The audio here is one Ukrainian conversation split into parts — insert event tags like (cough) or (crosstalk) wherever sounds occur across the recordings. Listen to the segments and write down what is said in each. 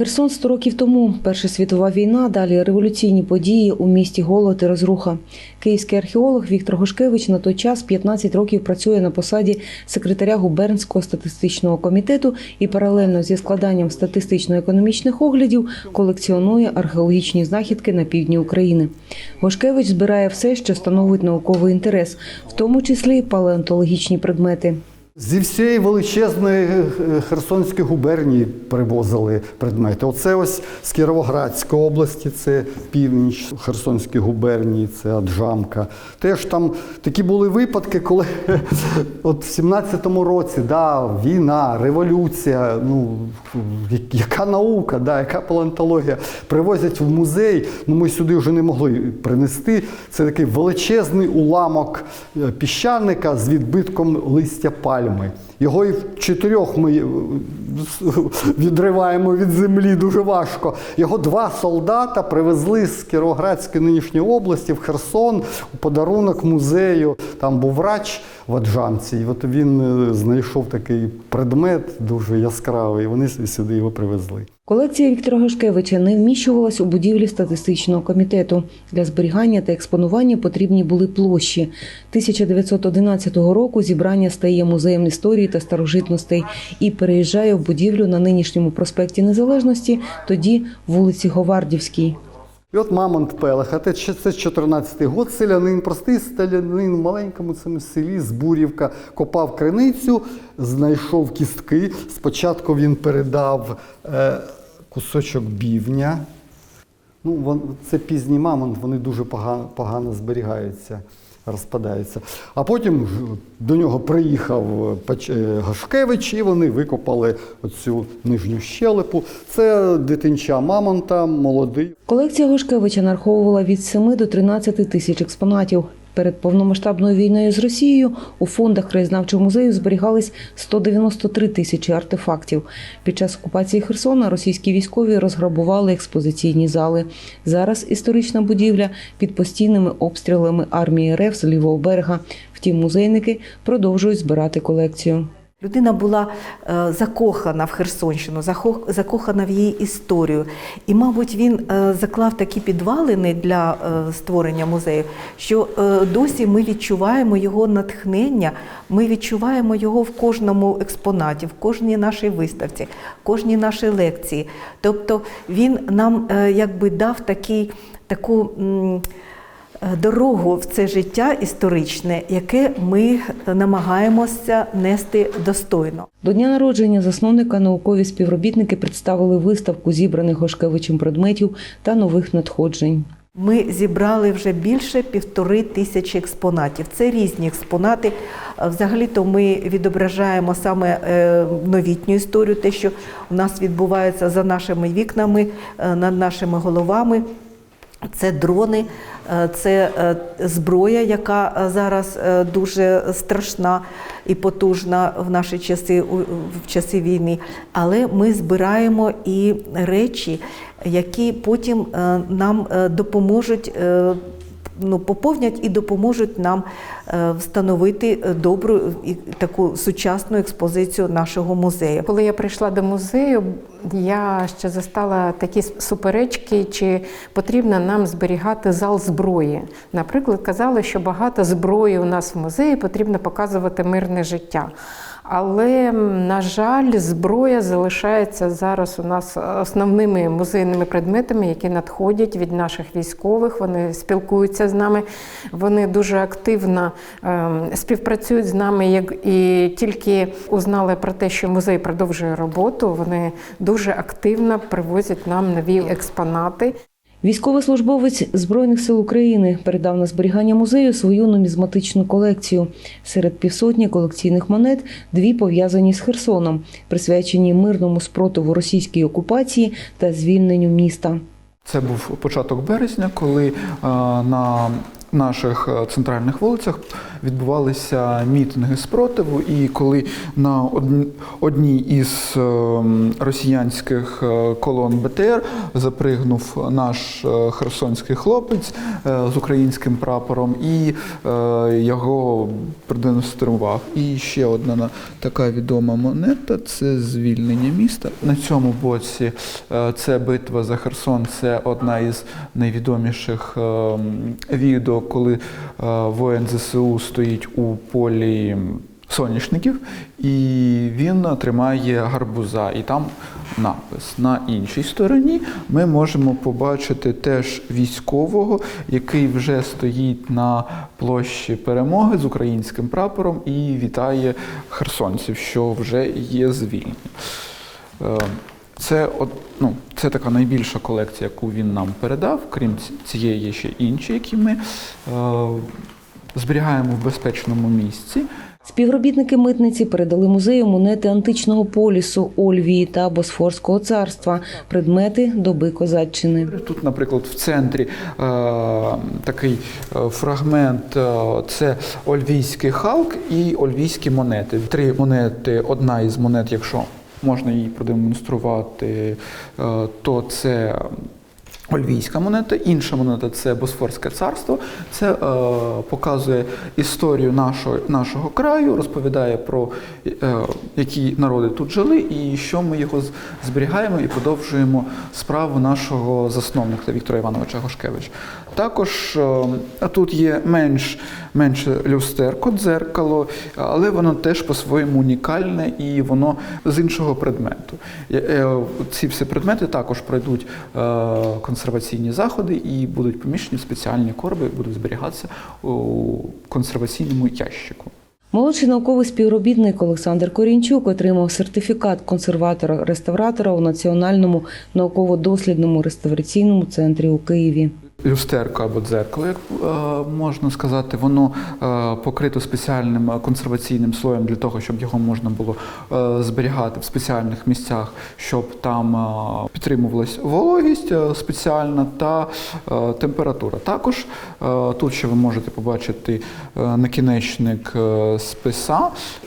Херсон 100 років тому. Перша світова війна, далі революційні події у місті голод і розруха. Київський археолог Віктор Гошкевич на той час 15 років працює на посаді секретаря губернського статистичного комітету і паралельно зі складанням статистично-економічних оглядів колекціонує археологічні знахідки на півдні України. Гошкевич збирає все, що становить науковий інтерес, в тому числі палеонтологічні предмети. Зі всієї величезної е, Херсонської губернії привозили предмети. Оце ось з Кіровоградської області, це північ Херсонської губернії, це Аджамка. Теж там такі були випадки, коли (laughs) от в 17-му році да, війна, революція, ну яка наука, да, яка палеонтологія, привозять в музей. Ну ми сюди вже не могли принести. Це такий величезний уламок е, піщаника з відбитком листя пальми. Його і в чотирьох ми е, (laughs) відриваємо від землі дуже важко. Його два солдата привезли з Кіровоградської нинішньої області в Херсон у подарунок музею. Там був врач в Аджамці, і от він е, знайшов такий предмет дуже яскравий. Вони сюди його привезли. Колекція Віктора Гошкевича не вміщувалась у будівлі статистичного комітету. Для зберігання та експонування потрібні були площі. 1911 року зібрання стає музеєм історії та старожитностей і переїжджає в будівлю на нинішньому проспекті Незалежності, тоді вулиці Говардівській. І от Мамонт Пелеха, це ще- 14-й год, селянин, простий селянин в маленькому цьому селі з Бурівка копав криницю, знайшов кістки. Спочатку він передав е, кусочок бівня. Ну, вон, це пізній мамонт, вони дуже погано, погано зберігаються, розпадаються. А потім до нього приїхав е, е, Гашкевич, і вони викопали оцю нижню щелепу. Це дитинча мамонта, молодий. Колекція Гошкевича нараховувала від 7 до 13 тисяч експонатів. Перед повномасштабною війною з Росією у фондах краєзнавчого музею зберігались 193 тисячі артефактів. Під час окупації Херсона російські військові розграбували експозиційні зали. Зараз історична будівля під постійними обстрілами армії РФ з лівого берега. Втім, музейники продовжують збирати колекцію. Людина була е, закохана в Херсонщину, закохана в її історію. І, мабуть, він е, заклав такі підвалини для е, створення музею, що досі ми відчуваємо його натхнення, ми відчуваємо його в кожному експонаті, в кожній нашій виставці, в кожній нашій лекції. Тобто він нам якби дав такий, таку. Дорогу в це життя історичне, яке ми намагаємося нести достойно. До дня народження засновника наукові співробітники представили виставку зібраних Гошкевичем предметів та нових надходжень. Ми зібрали вже більше півтори тисячі експонатів. Це різні експонати. Взагалі-то ми відображаємо саме е, новітню історію, те, що у нас відбувається за нашими вікнами, е, над нашими головами. Це дрони, е, це е, зброя, яка е, зараз дуже страшна і потужна в наші часи, в часи війни. Але ми збираємо і речі, які потім нам допоможуть. Е, Ну, поповнять і допоможуть нам е, встановити е, добру і таку сучасну експозицію нашого музею. Коли я прийшла до музею, я ще застала такі суперечки, чи потрібно нам зберігати зал зброї. Наприклад, казали, що багато зброї у нас в музеї потрібно показувати мирне життя. Але, на жаль, зброя залишається зараз у нас основними музейними предметами, які надходять від наших військових. Вони спілкуються з нами, вони дуже активно ем, співпрацюють з нами. Як і тільки узнали про те, що музей продовжує роботу, вони дуже активно привозять нам нові експонати. Військовослужбовець Збройних сил України передав на зберігання музею свою нумізматичну колекцію. Серед півсотні колекційних монет дві пов'язані з Херсоном, присвячені мирному спротиву російській окупації та звільненню міста. Це був початок березня, коли на наших е, центральних вулицях відбувалися мітинги спротиву, і коли на одній із е, росіянських е, колон БТР запригнув наш е, херсонський хлопець з українським прапором і його продемонстрував. І ще одна така відома монета це звільнення міста. На цьому боці це битва за Херсон. Це одна із найвідоміших е, м, коли е, воїн ЗСУ стоїть у полі соняшників, і він тримає гарбуза, і там напис. На іншій стороні ми можемо побачити теж військового, який вже стоїть на площі перемоги з українським прапором і вітає херсонців, що вже є звільнені. Це, от, ну, це така найбільша колекція, яку він нам передав. Крім цієї, є ще інші, які ми е, зберігаємо в безпечному місці. Співробітники митниці передали музею монети античного полісу Ольвії та Босфорського царства, предмети доби козаччини. Тут, наприклад, в центрі е, такий е, фрагмент е, це Ольвійський халк і Ольвійські монети. Три монети, одна із монет, якщо можна її продемонструвати, е, то це. Ольвійська монета, інша монета це Босфорське царство. Це е, показує історію нашого, нашого краю, розповідає про е, які народи тут жили і що ми його зберігаємо і продовжуємо справу нашого засновника Віктора Івановича Гошкевича. Також е, тут є менш, менше люстерко, дзеркало, але воно теж по-своєму унікальне і воно з іншого предмету. Е, е, Ці всі предмети також пройдуть консерваційні заходи і будуть поміщені в спеціальні корби, будуть зберігатися у консерваційному ящику. Молодший науковий співробітник Олександр Корінчук отримав сертифікат консерватора-реставратора у Національному науково-дослідному реставраційному центрі у Києві. Люстерко або дзеркало, як е, можна сказати, воно е, покрито спеціальним консерваційним слоєм для того, щоб його можна було е, зберігати в спеціальних місцях, щоб там підтримувалась вологість спеціальна та температура. Також тут ще ви можете побачити накінечник списа.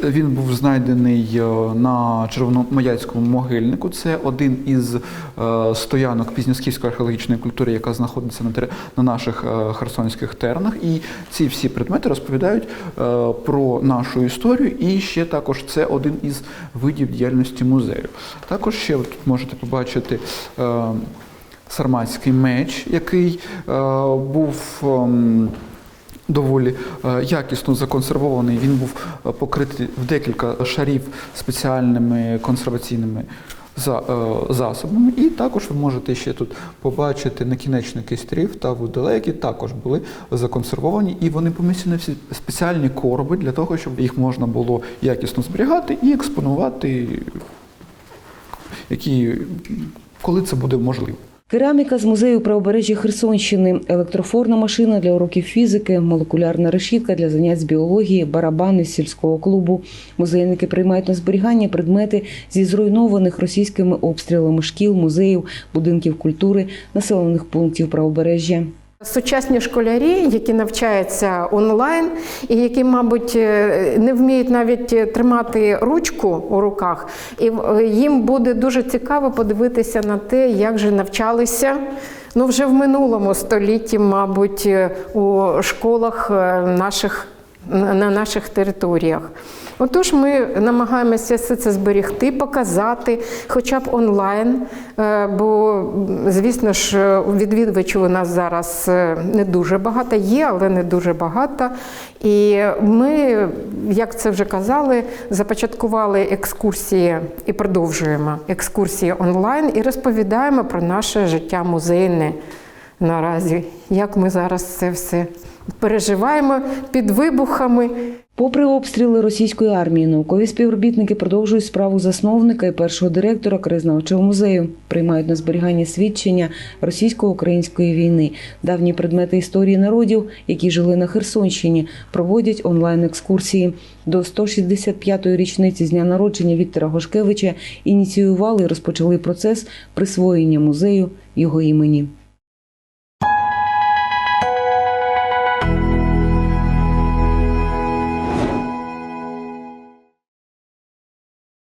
Він був знайдений на Червономаяцькому могильнику. Це один із стоянок пізньоскіфської археологічної культури, яка знаходиться на, тери- на наших е, херсонських тернах. І ці всі предмети розповідають е, про нашу історію. І ще також це один із видів діяльності музею. Також ще ви тут можете побачити. е, Сарматський меч, який е, був ем, доволі е, якісно законсервований. Він був е, покритий в декілька шарів спеціальними консерваційними е, засобами. І також ви можете ще тут побачити накінечники стрів та вуделе, які також були законсервовані, і вони поміщені всі спеціальні короби для того, щоб їх можна було якісно зберігати і експонувати, які, коли це буде можливо. Кераміка з музею правобережжя Херсонщини, електрофорна машина для уроків фізики, молекулярна решітка для занять з біології, барабани з сільського клубу. Музейники приймають на зберігання предмети зі зруйнованих російськими обстрілами шкіл, музеїв, будинків культури, населених пунктів правобережжя. Сучасні школярі, які навчаються онлайн, і які, мабуть, е, не вміють навіть тримати ручку у руках, і е, їм буде дуже цікаво подивитися на те, як же навчалися. Ну, вже в минулому столітті, мабуть, е, у школах е, наших на на наших територіях. Отож, ми намагаємося все це зберегти, показати, хоча б онлайн. е, Бо, звісно ж, відвідувачів у нас зараз е, не дуже багато, є, але не дуже багато. І ми, як це вже казали, започаткували екскурсії і продовжуємо екскурсії онлайн і розповідаємо про наше життя музейне наразі, як ми зараз це все переживаємо під вибухами. Попри обстріли російської армії, наукові співробітники продовжують справу засновника і першого директора краєзнавчого музею. Приймають на зберігання свідчення російсько-української війни, давні предмети історії народів, які жили на Херсонщині, проводять онлайн-екскурсії. До 165-ї річниці з дня народження Віктора Гошкевича ініціювали і розпочали процес присвоєння музею його імені.